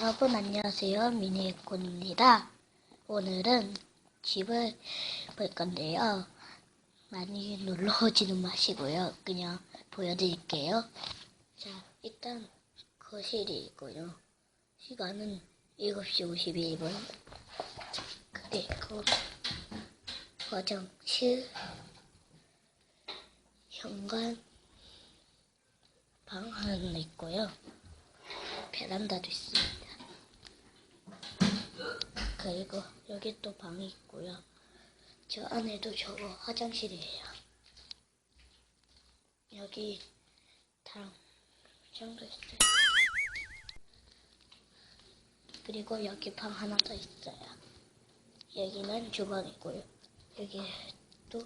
여러분 안녕하세요. 미니콘입니다. 오늘은 집을 볼 건데요. 많이 놀러 오지는 마시고요. 그냥 보여드릴게요. 자 일단 거실이고요. 시간은 7시 51분. 그리고 화장실 현관 방 하나 있고요. 베란다도 있습니다. 그리고 여기 또 방이 있고요. 저 안에도 저거 화장실이에요. 여기 당장도 있어요. 그리고 여기 방 하나 더 있어요. 여기는 주방이고요. 여기 또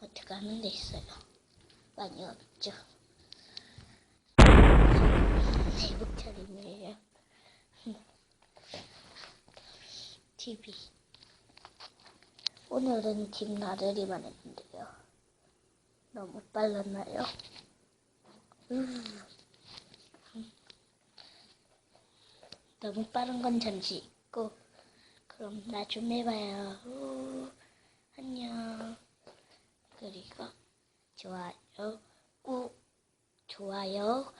어떻게 가는 데 있어요. 많이 없죠. 대북 차림이에요. TV. 오늘은 집 나들이만 했는데요. 너무 빨랐나요? 음. 너무 빠른 건 잠시 있고, 그럼 나중에 봐요. 우, 안녕. 그리고 좋아요, 꾹, 좋아요,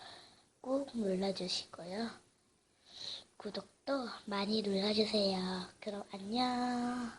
꾹 눌러주시고요. 구독도 많이 눌러주세요. 그럼 안녕.